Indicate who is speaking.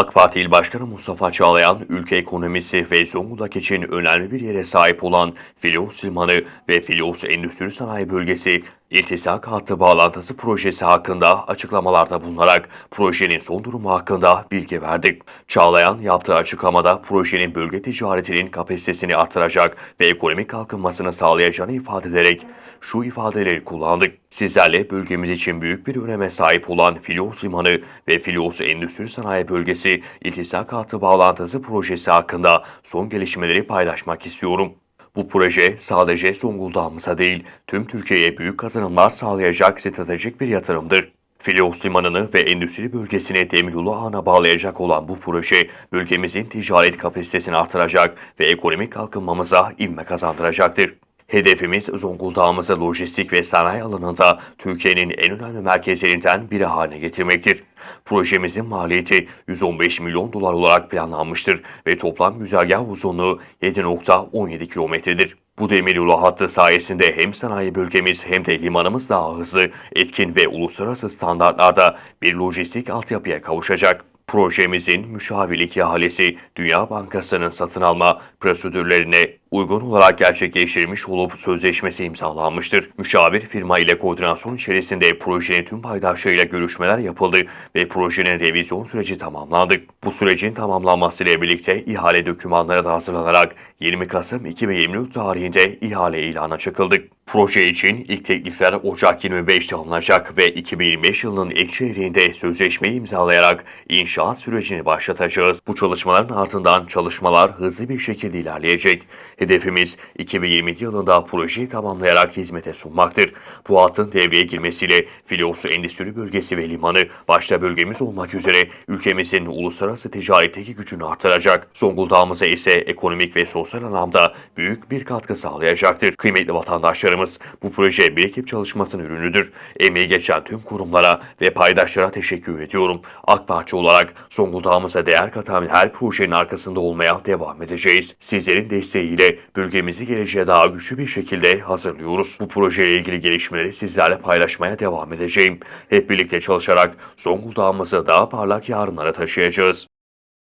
Speaker 1: AK Parti İl Başkanı Mustafa Çağlayan, ülke ekonomisi ve Zonguldak için önemli bir yere sahip olan Filos Limanı ve Filos Endüstri Sanayi Bölgesi İltisak Hattı Bağlantısı projesi hakkında açıklamalarda bulunarak projenin son durumu hakkında bilgi verdik. Çağlayan yaptığı açıklamada projenin bölge ticaretinin kapasitesini artıracak ve ekonomik kalkınmasını sağlayacağını ifade ederek şu ifadeleri kullandık. Sizlerle bölgemiz için büyük bir öneme sahip olan Filos Limanı ve Filos Endüstri Sanayi Bölgesi İltisak Hattı Bağlantısı projesi hakkında son gelişmeleri paylaşmak istiyorum. Bu proje sadece Zonguldak'ımıza değil, tüm Türkiye'ye büyük kazanımlar sağlayacak stratejik bir yatırımdır. Filos Limanı'nı ve endüstri bölgesini demiryolu ağına bağlayacak olan bu proje, bölgemizin ticaret kapasitesini artıracak ve ekonomik kalkınmamıza ivme kazandıracaktır. Hedefimiz Zonguldak'ımızı lojistik ve sanayi alanında Türkiye'nin en önemli merkezlerinden biri haline getirmektir. Projemizin maliyeti 115 milyon dolar olarak planlanmıştır ve toplam güzergah uzunluğu 7.17 kilometredir. Bu demiryolu hattı sayesinde hem sanayi bölgemiz hem de limanımız daha hızlı, etkin ve uluslararası standartlarda bir lojistik altyapıya kavuşacak. Projemizin müşavirlik ihalesi Dünya Bankası'nın satın alma prosedürlerine uygun olarak gerçekleştirilmiş olup sözleşmesi imzalanmıştır. Müşavir firma ile koordinasyon içerisinde projenin tüm paydaşlarıyla görüşmeler yapıldı ve projenin revizyon süreci tamamlandı. Bu sürecin tamamlanmasıyla birlikte ihale dokümanları da hazırlanarak 20 Kasım 2023 tarihinde ihale ilana çıkıldı. Proje için ilk teklifler Ocak 25'te alınacak ve 2025 yılının ilk çeyreğinde sözleşmeyi imzalayarak inşaat sürecini başlatacağız. Bu çalışmaların ardından çalışmalar hızlı bir şekilde ilerleyecek. Hedefimiz 2022 yılında projeyi tamamlayarak hizmete sunmaktır. Bu hattın devreye girmesiyle Filosu Endüstri Bölgesi ve Limanı başta bölgemiz olmak üzere ülkemizin uluslararası ticaretteki gücünü artıracak. Zonguldak'ımıza ise ekonomik ve sosyal anlamda büyük bir katkı sağlayacaktır. Kıymetli vatandaşlarımız bu proje bir ekip çalışmasının ürünüdür. Emeği geçen tüm kurumlara ve paydaşlara teşekkür ediyorum. AK Parti olarak Zonguldak'ımıza değer katan her projenin arkasında olmaya devam edeceğiz. Sizlerin desteğiyle bölgemizi geleceğe daha güçlü bir şekilde hazırlıyoruz. Bu projeyle ilgili gelişmeleri sizlerle paylaşmaya devam edeceğim. Hep birlikte çalışarak Zonguldak'ımızı daha parlak yarınlara taşıyacağız.